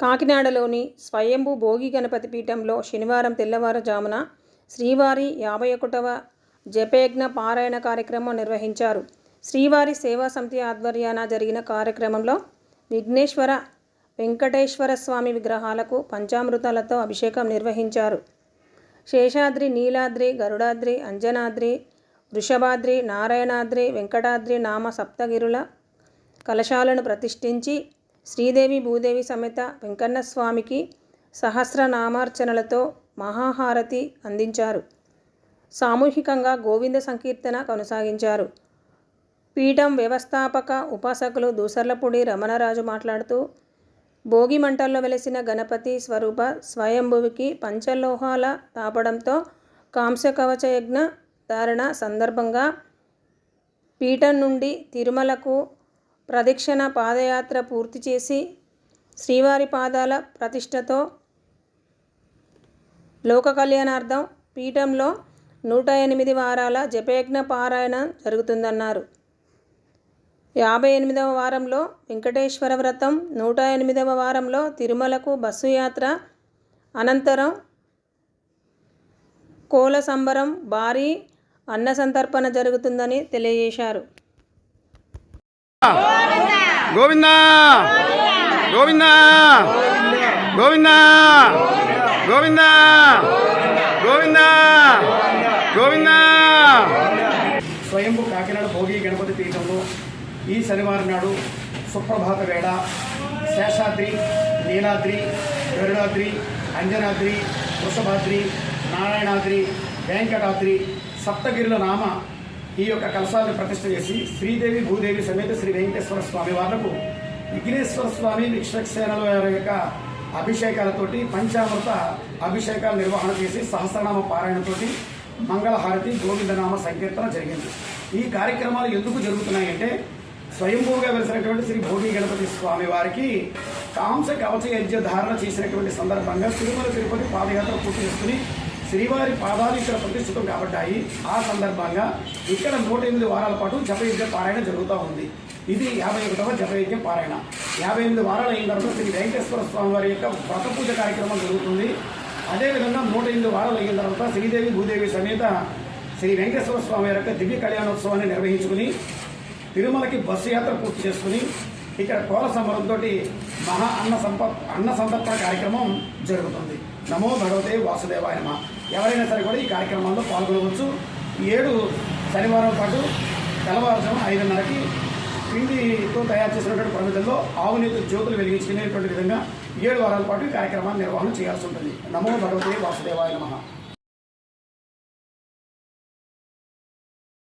కాకినాడలోని స్వయంభూ భోగి గణపతి పీఠంలో శనివారం తెల్లవారుజామున శ్రీవారి యాభై ఒకటవ జపయజ్ఞ పారాయణ కార్యక్రమం నిర్వహించారు. శ్రీవారి సేవా సమితి ఆధ్వర్యాన జరిగిన కార్యక్రమంలో విఘ్నేశ్వర వెంకటేశ్వర స్వామి విగ్రహాలకు పంచామృతాలతో అభిషేకం నిర్వహించారు. శేషాద్రి నీలాద్రి గరుడాద్రి అంజనాద్రి వృషభాద్రి నారాయణాద్రి వెంకటాద్రి నామ సప్తగిరుల కలశాలను ప్రతిష్ఠించి శ్రీదేవి భూదేవి సమేత వెంకన్నస్వామికి సహస్రనామార్చనలతో మహాహారతి అందించారు. సామూహికంగా గోవింద సంకీర్తన కొనసాగించారు. పీఠం వ్యవస్థాపక ఉపాసకులు దూసర్లపూడి రమణరాజు మాట్లాడుతూ భోగి మంటల్లో వెలిసిన గణపతి స్వరూప స్వయంభువికి పంచలోహాల తాపడంతో కాంస్య కవచ యజ్ఞ ధారణ సందర్భంగా పీఠం నుండి తిరుమలకు ప్రదక్షిణ పాదయాత్ర పూర్తి చేసి శ్రీవారి పాదాల ప్రతిష్టతో లోక కళ్యాణార్థం పీఠంలో నూట ఎనిమిది వారాల జపయజ్ఞ పారాయణ జరుగుతుందన్నారు. యాభై ఎనిమిదవ వారంలో వెంకటేశ్వర వ్రతం నూట ఎనిమిదవ వారంలో తిరుమలకు బస్సు యాత్ర అనంతరం కోల సంబరం భారీ అన్న సంతర్పణ జరుగుతుందని తెలియజేశారు. గోవింద. గోవింద. గోవింద. గోవింద. గోవింద. గోవింద. స్వయంభూ కాకినాడ భోగి గణపతి పీఠంలో ఈ శనివారం నాడు సుప్రభాత వేళ. శేషాద్రి నీలాద్రి గరుడాద్రి అంజనాద్రి వృషభాద్రి నారాయణాద్రి వెంకటాద్రి సప్తగిరుల నామ ఈ యొక్క కలశాలను ప్రతిష్ట చేసి శ్రీదేవి భూదేవి సమేత శ్రీ వెంకటేశ్వర స్వామి వాళ్ళకు విఘ్నేశ్వర స్వామి విశ్వక్సేనల వారి యొక్క అభిషేకాలతోటి పంచామృత అభిషేకాల నిర్వహణ చేసి సహస్రనామ పారాయణతోటి మంగళహారతి గోవిందనామ సంకీర్తన జరిగింది. ఈ కార్యక్రమాలు ఎందుకు జరుగుతున్నాయంటే స్వయంభూగా వెలిసినటువంటి శ్రీ భోగి గణపతి స్వామి వారికి కాంస కవచ యజ్ఞ ధారణ చేసినటువంటి సందర్భంగా తిరుమల తిరుపతి పాదయాత్ర పూర్తి చేసుకుని శ్రీవారి పాదాలు ఇక్కడ ప్రతిష్ఠితం కాబట్టాయి. ఆ సందర్భంగా ఇక్కడ నూట ఎనిమిది వారాల పాటు జపయజ్ఞ పారాయణ జరుగుతూ ఉంది. ఇది యాభై ఒకటవ జపయజ్ఞ పారాయణ. యాభై ఎనిమిది వారాలు అయిన తర్వాత శ్రీ వెంకటేశ్వర స్వామి వారి యొక్క వ్రత పూజ కార్యక్రమం జరుగుతుంది. అదేవిధంగా నూట ఎనిమిది వారాలు అయిన తర్వాత శ్రీదేవి భూదేవి సమేత శ్రీ వెంకటేశ్వర స్వామి వారి యొక్క దివ్య కళ్యాణోత్సవాన్ని నిర్వహించుకుని తిరుమలకి బస్సు యాత్ర పూర్తి చేసుకుని ఇక్కడ కోల సంబరంతో మహా అన్న సంప అన్న సంతర్పణ కార్యక్రమం జరుగుతుంది. నమో భగవతే వాసుదేవాయ నమ. ఎవరైనా సరే కూడా ఈ కార్యక్రమాల్లో పాల్గొనవచ్చు. ఈ ఏడు శనివారం పాటు తెల్లవారుజాము ఐదున్నరకి పిండితో తయారు చేసినటువంటి ప్రమిదల్లో ఆవునేతి జ్యోతులు వెలిగించుకునేటువంటి విధంగా ఏడు వారాల పాటు ఈ కార్యక్రమాన్ని నిర్వహణ చేయాల్సి ఉంటుంది. నమో భగవతే వాసుదేవాయ నమ.